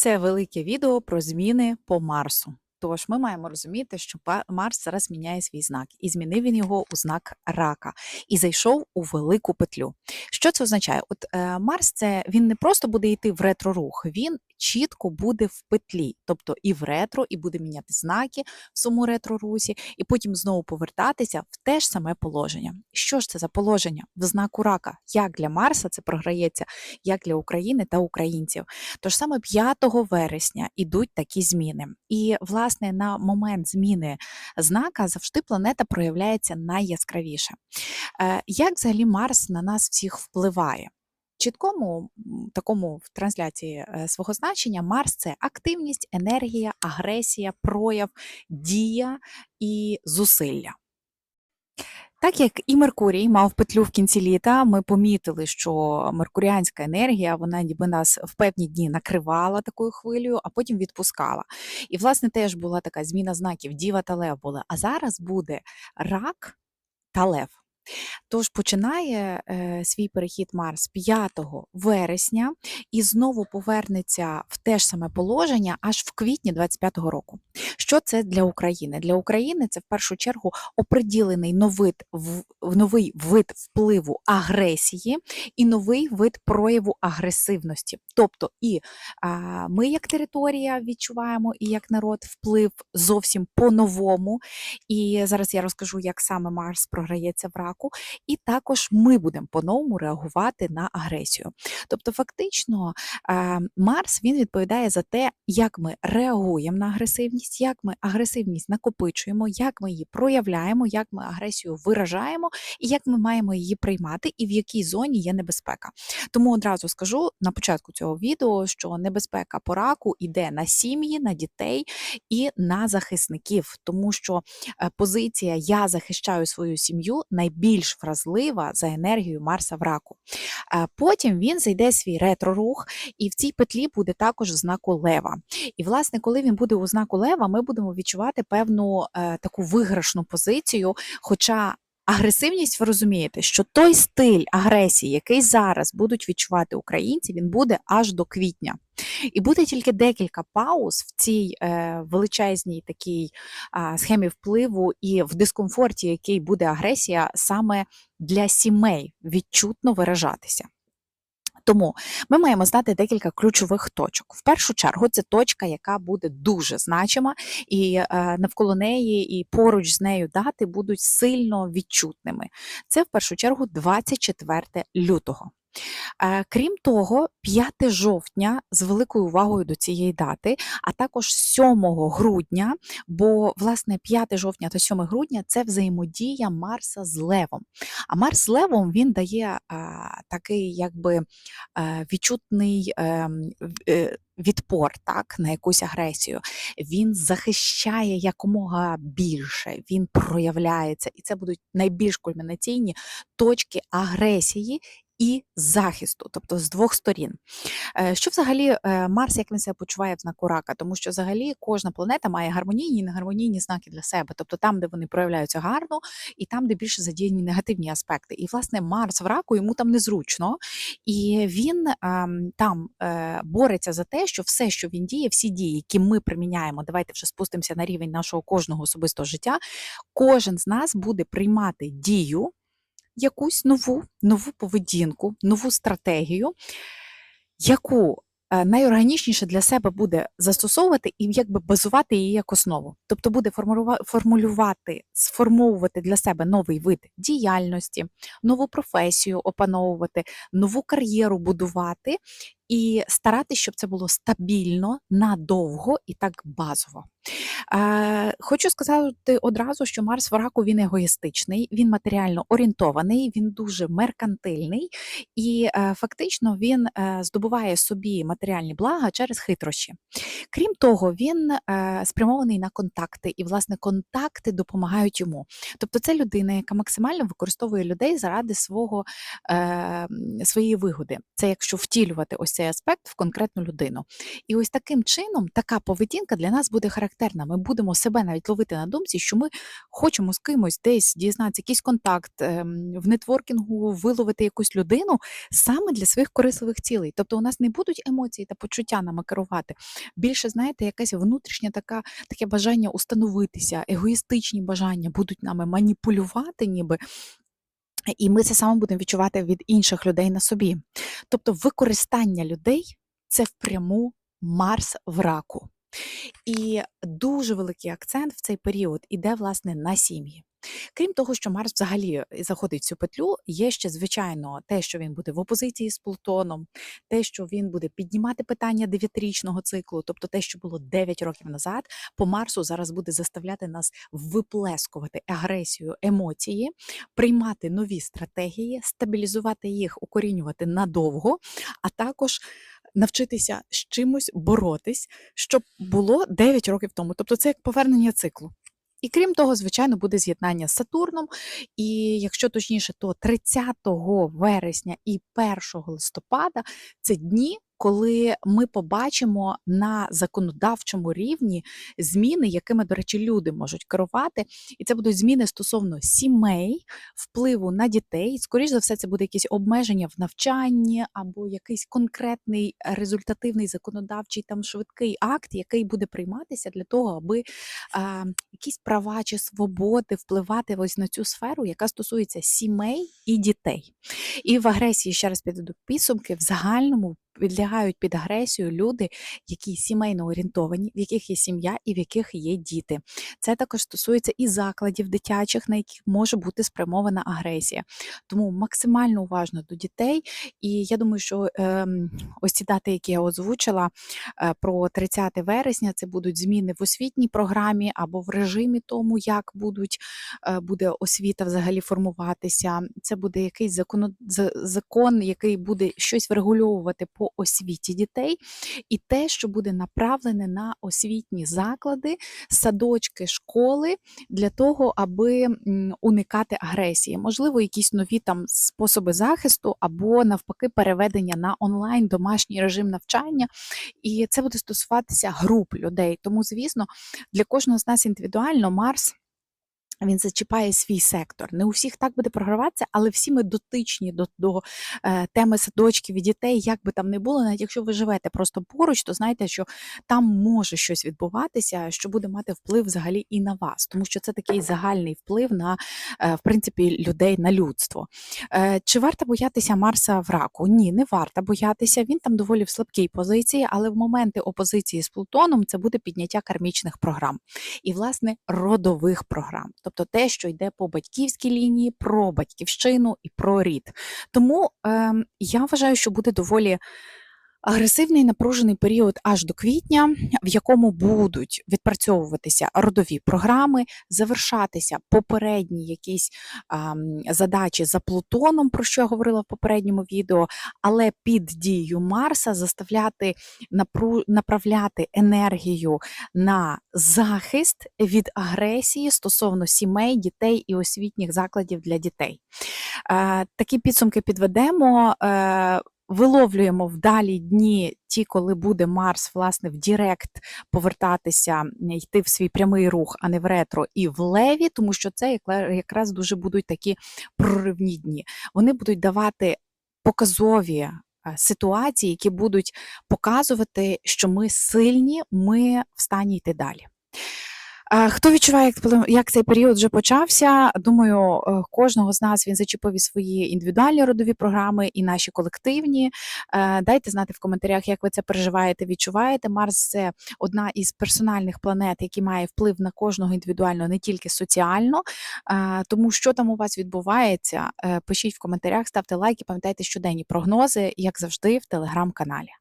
Це велике відео про зміни по Марсу. Тож ми маємо розуміти, що Марс зараз міняє свій знак, і змінив він його у знак рака і зайшов у велику петлю. Що це означає? От е, Марс це він не просто буде йти в ретро-рух, він чітко буде в петлі, тобто і в ретро, і буде міняти знаки в своєму ретро-русі, і потім знову повертатися в те ж саме положення. Що ж це за положення в знаку рака? Як для Марса це програється, як для України та українців? Тож саме 5 вересня ідуть такі зміни. І, власне, на момент зміни знака завжди планета проявляється найяскравіше. Е, Як взагалі Марс на нас всіх впливає? Чіткому такому в трансляції е, свого значення Марс це активність, енергія, агресія, прояв, дія і зусилля. Так як і Меркурій мав петлю в кінці літа, ми помітили, що меркуріанська енергія вона ніби нас в певні дні накривала такою хвилею, а потім відпускала. І, власне, теж була така зміна знаків: Діва та Лев були. А зараз буде рак та Лев. Тож починає е, свій перехід Марс 5 вересня і знову повернеться в те ж саме положення аж в квітні 25-го року. Що це для України? Для України це в першу чергу оприділений новий, новий вид впливу агресії і новий вид прояву агресивності. Тобто і а, ми, як територія, відчуваємо і як народ вплив зовсім по-новому. І зараз я розкажу, як саме Марс програється в раку, і також ми будемо по-новому реагувати на агресію. Тобто, фактично, е, Марс він відповідає за те, як ми реагуємо на агресивність, як ми агресивність накопичуємо, як ми її проявляємо, як ми агресію виражаємо, і як ми маємо її приймати, і в якій зоні є небезпека. Тому одразу скажу на початку цього відео, що небезпека по раку йде на сім'ї, на дітей і на захисників, тому що е, позиція Я захищаю свою сім'ю найбільш вразлива за енергію Марса в раку. Потім він зайде свій ретро-рух, і в цій петлі буде також в знаку Лева. І, власне, коли він буде у знаку Лева, ми будемо відчувати певну е, таку виграшну позицію. Хоча агресивність, ви розумієте, що той стиль агресії, який зараз будуть відчувати українці, він буде аж до квітня. І буде тільки декілька пауз в цій е, величезній такій е, схемі впливу і в дискомфорті, який буде агресія, саме для сімей відчутно виражатися. Тому ми маємо знати декілька ключових точок. В першу чергу, це точка, яка буде дуже значима, і е, навколо неї, і поруч з нею дати будуть сильно відчутними. Це в першу чергу 24 лютого. Е, Крім того, 5 жовтня з великою увагою до цієї дати, а також 7 грудня, бо власне 5 жовтня та 7 грудня це взаємодія Марса з Левом. А Марс з Левом він дає а, такий якби е, відчутний е, відпор так, на якусь агресію. Він захищає якомога більше, він проявляється, і це будуть найбільш кульмінаційні точки агресії і захисту, тобто з двох сторін. Е, Що взагалі е, Марс, як він себе почуває в знаку рака? Тому що взагалі кожна планета має гармонійні і негармонійні знаки для себе, тобто там, де вони проявляються гарно, і там, де більше задіяні негативні аспекти. І власне Марс в раку йому там незручно, і він ем, там е, бореться за те, що все, що він діє, всі дії, які ми приміняємо, давайте вже спустимося на рівень нашого кожного особистого життя. Кожен з нас буде приймати дію якусь нову, нову поведінку, нову стратегію, яку е, найорганічніше для себе буде застосовувати і якби базувати її як основу. Тобто буде формулювати, сформовувати для себе новий вид діяльності, нову професію опановувати, нову кар'єру будувати і старатися, щоб це було стабільно, надовго і так базово. Е, хочу сказати одразу, що Марс в раку він егоїстичний, він матеріально орієнтований, він дуже меркантильний, і е, фактично він е, здобуває собі матеріальні блага через хитрощі. Крім того, він е, спрямований на контакти, і власне контакти допомагають йому. Тобто, це людина, яка максимально використовує людей заради свого е, своєї вигоди. Це якщо втілювати ось цей аспект в конкретну людину. І ось таким чином така поведінка для нас буде характерна. Ми будемо себе навіть ловити на думці, що ми хочемо з кимось десь дізнатися якийсь контакт ем, в нетворкінгу, виловити якусь людину саме для своїх корисливих цілей. Тобто у нас не будуть емоції та почуття нами керувати. Більше, знаєте, якась внутрішня така таке бажання установитися, егоїстичні бажання будуть нами маніпулювати, ніби. І ми це саме будемо відчувати від інших людей на собі. Тобто, використання людей це впряму Марс в раку. І дуже великий акцент в цей період іде власне на сім'ї. Крім того, що Марс взагалі заходить в цю петлю, є ще звичайно те, що він буде в опозиції з Плутоном, те, що він буде піднімати питання дев'ятирічного циклу, тобто те, що було 9 років назад, по Марсу зараз буде заставляти нас виплескувати агресію, емоції, приймати нові стратегії, стабілізувати їх, укорінювати надовго, а також навчитися з чимось боротись, щоб було 9 років тому. Тобто це як повернення циклу. І крім того, звичайно, буде з'єднання з Сатурном. І якщо точніше, то 30 вересня і 1 листопада це дні, коли ми побачимо на законодавчому рівні зміни, якими, до речі, люди можуть керувати. І це будуть зміни стосовно сімей, впливу на дітей. Скоріше за все, це буде якісь обмеження в навчанні або якийсь конкретний результативний законодавчий там швидкий акт, який буде прийматися для того, аби а, якісь права чи свободи впливати ось на цю сферу, яка стосується сімей і дітей. І в агресії, ще раз підведу підсумки, в загальному підлягають під агресію люди, які сімейно орієнтовані, в яких є сім'я і в яких є діти. Це також стосується і закладів дитячих, на яких може бути спрямована агресія. Тому максимально уважно до дітей. І я думаю, що е, ось ці дати, які я озвучила е, про 30 вересня, це будуть зміни в освітній програмі або в режимі тому, як будуть, е, буде освіта взагалі формуватися. Це буде якийсь закон, закон, який буде щось врегульовувати по освіті дітей, і те, що буде направлене на освітні заклади, садочки, школи для того, аби уникати агресії. Можливо, якісь нові там способи захисту, або навпаки, переведення на онлайн домашній режим навчання. І це буде стосуватися груп людей. Тому, звісно, для кожного з нас індивідуально Марс. Він зачіпає свій сектор. Не у всіх так буде програватися, але всі ми дотичні до до е, теми садочків і дітей, як би там не було, навіть якщо ви живете просто поруч, то знайте, що там може щось відбуватися, що буде мати вплив взагалі і на вас, тому що це такий загальний вплив на е, в принципі людей на людство. Е, чи варто боятися Марса в раку? Ні, не варто боятися. Він там доволі в слабкій позиції, але в моменти опозиції з Плутоном це буде підняття кармічних програм і, власне, родових програм тобто те, що йде по батьківській лінії, про батьківщину і про рід. Тому е, я вважаю, що буде доволі. Агресивний напружений період аж до квітня, в якому будуть відпрацьовуватися родові програми, завершатися попередні якісь а, задачі за Плутоном, про що я говорила в попередньому відео, але під дією Марса заставляти напру, направляти енергію на захист від агресії стосовно сімей, дітей і освітніх закладів для дітей. А, такі підсумки підведемо. А, виловлюємо вдалі дні, ті, коли буде Марс, власне, в Дірект повертатися, йти в свій прямий рух, а не в ретро, і в леві, тому що це якраз дуже будуть такі проривні дні. Вони будуть давати показові. Е, ситуації, які будуть показувати, що ми сильні, ми в стані йти далі. Хто відчуває, як цей період вже почався? Думаю, е, кожного з нас він зачепив і свої індивідуальні родові програми і наші колективні. Е, дайте знати в коментарях, як ви це переживаєте, відчуваєте. Марс це одна із персональних планет, які має вплив на кожного індивідуально, не тільки соціально. Е, тому що там у вас відбувається, пишіть в коментарях, ставте лайки, пам'ятайте щоденні прогнози, як завжди, в телеграм-каналі.